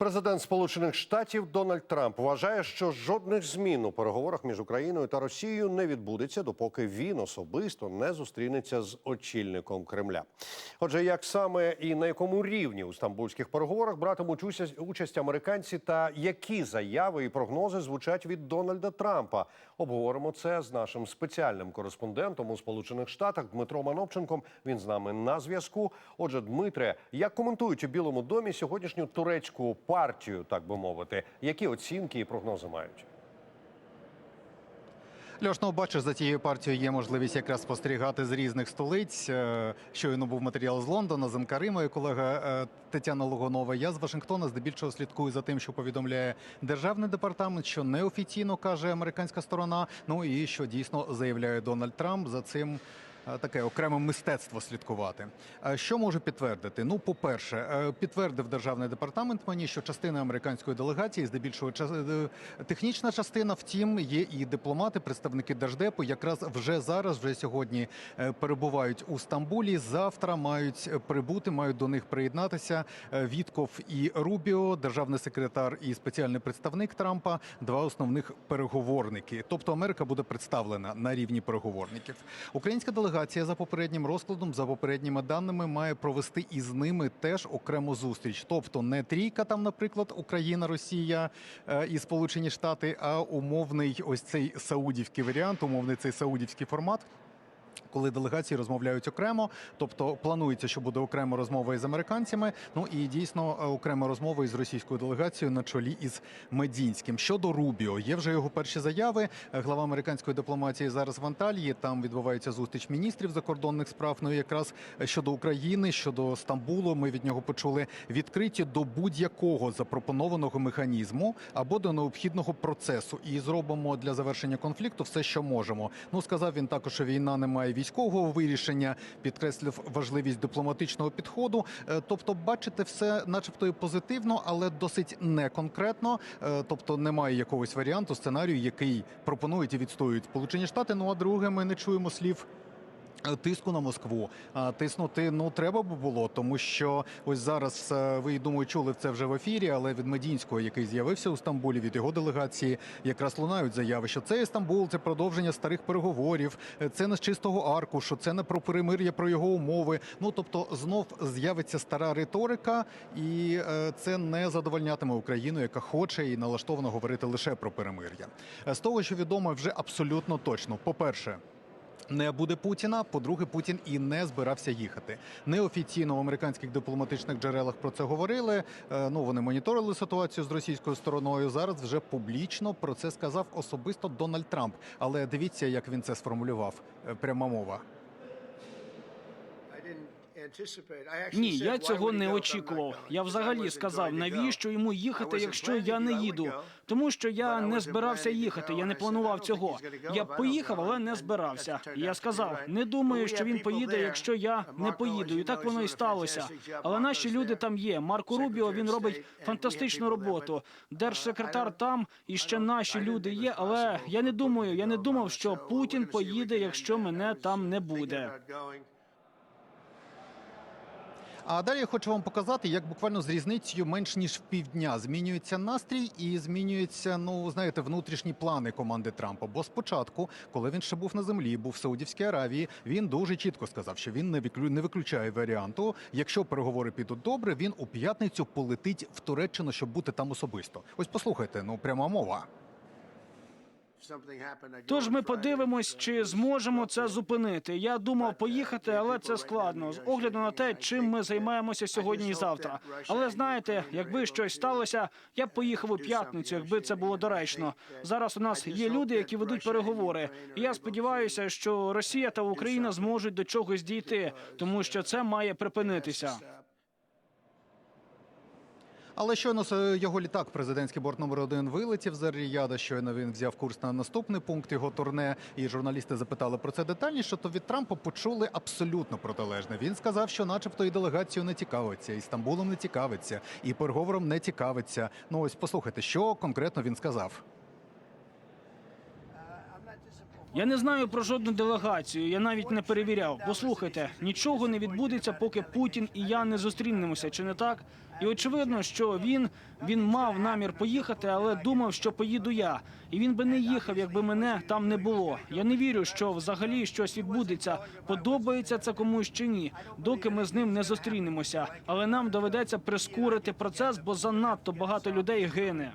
Президент Сполучених Штатів Дональд Трамп вважає, що жодних змін у переговорах між Україною та Росією не відбудеться, допоки він особисто не зустрінеться з очільником Кремля. Отже, як саме і на якому рівні у стамбульських переговорах братимуть участь, американці та які заяви і прогнози звучать від Дональда Трампа? Обговоримо це з нашим спеціальним кореспондентом у Сполучених Штатах Дмитром Анопченком. Він з нами на зв'язку. Отже, Дмитре, як коментують у Білому домі сьогоднішню турецьку партію, так би мовити, які оцінки і прогнози мають? Льош, ну бачиш, за цією партією є можливість якраз спостерігати з різних столиць. Е, Щойно був матеріал з Лондона, з Анкари, моя колега е, Тетяна Логонова. Я з Вашингтона здебільшого слідкую за тим, що повідомляє державний департамент, що неофіційно каже американська сторона. Ну і що дійсно заявляє Дональд Трамп за цим. Е, Таке окреме мистецтво слідкувати. Е, Що можу підтвердити? Ну, по-перше, е, підтвердив державний департамент мені, що частина американської делегації, здебільшого технічна частина, втім, є і дипломати, представники держдепу, якраз вже зараз, вже сьогодні перебувають у Стамбулі. Завтра мають прибути, мають до них приєднатися Вітков і Рубіо, державний секретар і спеціальний представник Трампа, два основних переговорники. Тобто Америка буде представлена на рівні переговорників. Українська делегація за попереднім розкладом, за попередніми даними, має провести із ними теж окрему зустріч. Тобто не трійка, там, наприклад, Україна, Росія е, і Сполучені Штати, а умовний ось цей саудівський варіант, умовний цей саудівський формат. Коли делегації розмовляють окремо, тобто планується, що буде окрема розмова із американцями. Ну і дійсно е, окрема розмова із російською делегацією на чолі із Медінським. Щодо Рубіо, є вже його перші заяви. Е, Глава американської дипломатії зараз в Анталії. Там відбувається зустріч міністрів закордонних справ. Ну і якраз е, щодо України, щодо Стамбулу, ми від нього почули відкриті до будь-якого запропонованого механізму або до необхідного процесу. І зробимо для завершення конфлікту все, що можемо. Ну сказав він також, що війна не має військового вирішення, підкреслив важливість дипломатичного підходу. Е, Тобто, бачите, все, начебто, і позитивно, але досить неконкретно. Е, Тобто, немає якогось варіанту сценарію, який пропонують і відстоюють Сполучені Штати. Ну а друге, ми не чуємо слів. Е, Тиску на Москву, а тиснути ну треба би було, тому що ось зараз е, ви думаю, чули це вже в ефірі, але від Медінського, який з'явився у Стамбулі, від його делегації, якраз лунають заяви, що це Стамбул, це продовження старих переговорів, е, це не з чистого аркушу, це не про перемир'я, про його умови. Ну тобто знов з'явиться стара риторика, і е, це не задовольнятиме Україну, яка хоче і налаштована говорити лише про перемир'я. Е, З того, що відомо, вже абсолютно точно. По перше. Не буде Путіна. По-друге, Путін і не збирався їхати. Неофіційно в американських дипломатичних джерелах про це говорили. Е, Ну вони моніторили ситуацію з російською стороною. Зараз вже публічно про це сказав особисто Дональд Трамп. Але дивіться, як він це сформулював. Е, Пряма мова. Ні, я цього не очікував. Я взагалі сказав, навіщо йому їхати, якщо я не їду? Тому що я не збирався їхати. Я не планував цього. Я поїхав, але не збирався. І я сказав, не думаю, що він поїде, якщо я не поїду. І так воно і сталося. Але наші люди там є. Марко Рубіо він робить фантастичну роботу. Держсекретар там і ще наші люди є. Але я не думаю, я не думав, що Путін поїде, якщо мене там не буде. А далі я хочу вам показати, як буквально з різницею менш ніж в півдня змінюється настрій і змінюються, ну знаєте, внутрішні плани команди Трампа. Бо спочатку, коли він ще був на землі, був в Саудівській Аравії, він дуже чітко сказав, що він не виклю- виключає варіанту. Якщо переговори підуть добре, він у п'ятницю полетить в Туреччину, щоб бути там особисто. Ось послухайте, ну пряма мова. Тож ми подивимось, чи зможемо це зупинити. Я думав поїхати, але це складно з огляду на те, чим ми займаємося сьогодні і завтра. Але знаєте, якби щось сталося, я б поїхав у п'ятницю, якби це було доречно. Зараз у нас є люди, які ведуть переговори. І я сподіваюся, що Росія та Україна зможуть до чогось дійти, тому що це має припинитися. Але щойно його літак, президентський борт номер один, вилетів з Ріяда. Щойно він взяв курс на наступний пункт його турне. І журналісти запитали про це детальніше. То від Трампа почули абсолютно протилежне. Він сказав, що, начебто, і делегацію не цікавиться, і Стамбулом не цікавиться, і переговором не цікавиться. Ну ось послухайте, що конкретно він сказав. Я не знаю про жодну делегацію. Я навіть не перевіряв. Послухайте, нічого не відбудеться, поки Путін і я не зустрінемося, чи не так? І очевидно, що він він мав намір поїхати, але думав, що поїду я. І він би не їхав, якби мене там не було. Я не вірю, що взагалі щось відбудеться. Подобається це комусь чи ні, доки ми з ним не зустрінемося. Але нам доведеться прискорити процес, бо занадто багато людей гине.